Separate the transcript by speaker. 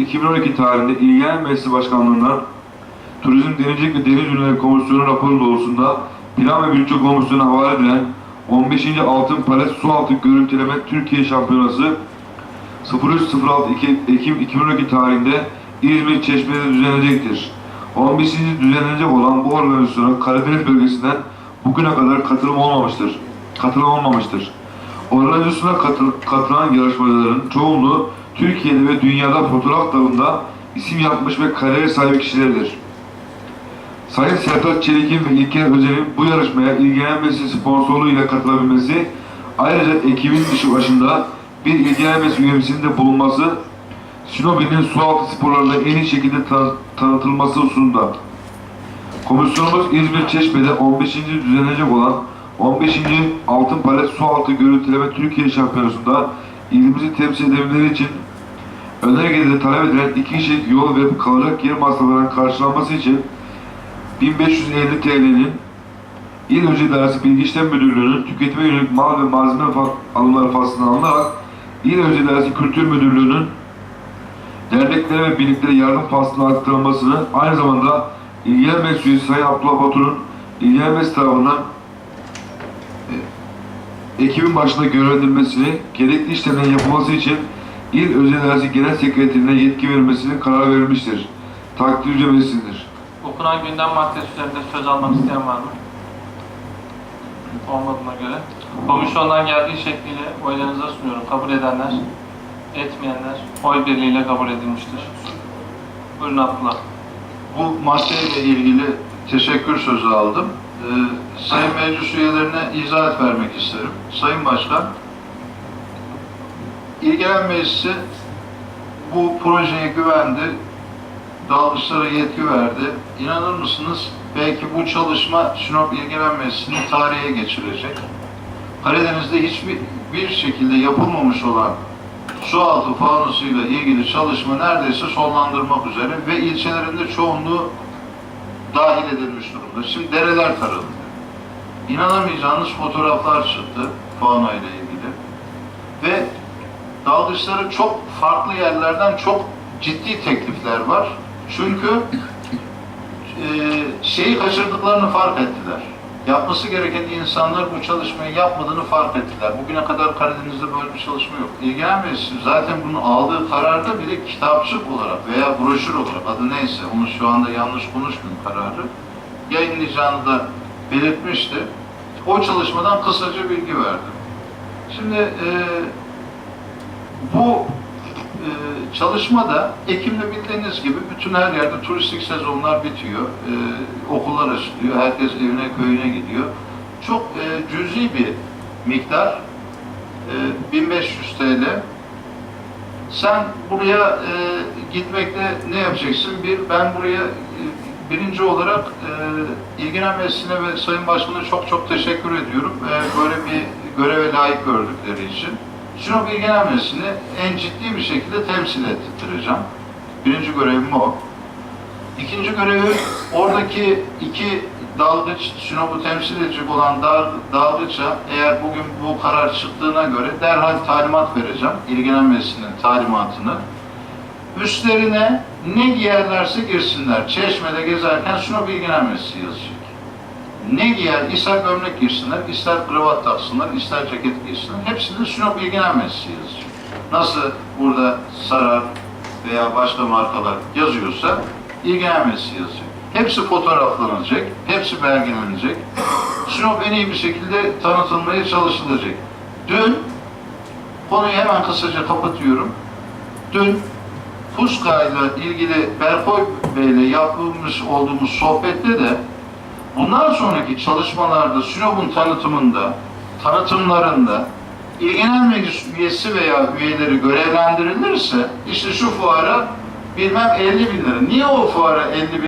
Speaker 1: 2012 tarihinde İlgen Meclisi Başkanlığı'ndan Turizm Denizcilik ve Deniz Ürünleri Komisyonu raporu doğrultusunda Plan ve Bütçe Komisyonu'na havale edilen 15. Altın Palet Sualtı Görüntüleme Türkiye Şampiyonası 03.06 Ekim 2012 tarihinde İzmir Çeşme'de düzenlenecektir. 15. düzenlenecek olan bu organizasyona Karadeniz bölgesinden bugüne kadar katılım olmamıştır. Katılım olmamıştır. Organizasyona katıl- katılan yarışmacıların çoğunluğu Türkiye'de ve dünyada fotoğraf dalında isim yapmış ve kariyer sahibi kişilerdir. Sayın Sertaç Çelik'in ve İlker Özel'in bu yarışmaya ilgilenmesi sponsorluğu ile katılabilmesi, ayrıca ekibin dışı başında bir ilgilenmesi üyemesinin de bulunması, Sinobi'nin sualtı sporlarında en iyi şekilde tan- tanıtılması hususunda. Komisyonumuz İzmir Çeşme'de 15. düzenlenecek olan 15. Altın Palet Sualtı Görüntüleme Türkiye Şampiyonası'nda ilimizi temsil edebilmeleri için önergede talep edilen iki kişilik yol ve kalacak yer masraflarının karşılanması için 1550 TL'nin İl Önce İdaresi Bilgi İşlem Müdürlüğü'nün tüketime yönelik mal ve malzeme alımları faslına alınarak İl Önce İdaresi Kültür Müdürlüğü'nün derneklere ve birliklere yardım faslına aktarılmasını aynı zamanda ilgilenmesi üyesi Sayın Abdullah Batur'un ilgilenmesi tarafından e, ekibin başında görevlendirilmesini, gerekli işlemlerin yapılması için İl Özel İdaresi Genel Sekreterine yetki verilmesinin karar verilmiştir. Takdir ücretmesidir.
Speaker 2: Okunan gündem maddesi üzerinde söz almak isteyen var mı? Olmadığına göre. Komisyondan geldiği şekliyle oylarınıza sunuyorum. Kabul edenler, etmeyenler oy birliğiyle kabul edilmiştir. Buyurun Abdullah.
Speaker 3: Bu maddeyle ilgili teşekkür sözü aldım. Ee, Sayın Meclis üyelerine izahat vermek isterim. Sayın Başkan, İlgilen Meclisi bu projeye güvendi, dalgıçlara yetki verdi. İnanır mısınız? Belki bu çalışma Sinop İlgilen Meclisi'ni tarihe geçirecek. Karadeniz'de hiçbir bir şekilde yapılmamış olan sualtı faunusuyla ilgili çalışma neredeyse sonlandırmak üzere ve ilçelerinde çoğunluğu dahil edilmiş durumda. Şimdi dereler tarıldı. İnanamayacağınız fotoğraflar çıktı fauna ile ilgili. Dalgıçları çok farklı yerlerden çok ciddi teklifler var. Çünkü e, şeyi kaçırdıklarını fark ettiler. Yapması gereken insanlar bu çalışmayı yapmadığını fark ettiler. Bugüne kadar Karadeniz'de böyle bir çalışma yok. İlgilen Meclisi zaten bunu aldığı kararda bile kitapçık olarak veya broşür olarak adı neyse onu şu anda yanlış konuşmayayım kararı yayınlayacağını da belirtmişti. O çalışmadan kısaca bilgi verdim. Şimdi e, bu e, çalışmada Ekim'de bildiğiniz gibi bütün her yerde turistik sezonlar bitiyor. E, okullar açılıyor. Herkes evine köyüne gidiyor. Çok e, cüzi bir miktar e, 1500 TL sen buraya e, gitmekte ne yapacaksın? Bir, ben buraya e, birinci olarak e, ilgilen meclisine ve Sayın Başkan'a çok çok teşekkür ediyorum. E, böyle bir göreve layık gördükleri için. Sinop İlgilen Meclisi'ni en ciddi bir şekilde temsil ettireceğim. Birinci görevim o. İkinci görevi oradaki iki dalgıç, Sinop'u temsil edecek olan dal- dalgıça eğer bugün bu karar çıktığına göre derhal talimat vereceğim. İlgilenen meclisinin talimatını. Üstlerine ne giyerlerse girsinler. Çeşmede gezerken Sinop İlgilenen Meclisi yazacak. Ne giyer, ister gömlek giysinler, ister kravat taksınlar, ister ceket giysinler. Hepsinde Sinop İlgilenen Meclisi yazacak. Nasıl burada Sarar veya başka markalar yazıyorsa İlgilenen Meclisi yazacak. Hepsi fotoğraflanacak, hepsi belgelenecek. Sinop en iyi bir şekilde tanıtılmaya çalışılacak. Dün, konuyu hemen kısaca kapatıyorum. Dün Puska ile ilgili Berkoy Bey ile yapılmış olduğumuz sohbette de bundan sonraki çalışmalarda Sinop'un tanıtımında, tanıtımlarında ilgilenen meclis üyesi veya üyeleri görevlendirilirse işte şu fuara bilmem 50 bin lira. Niye o fuara 50 bin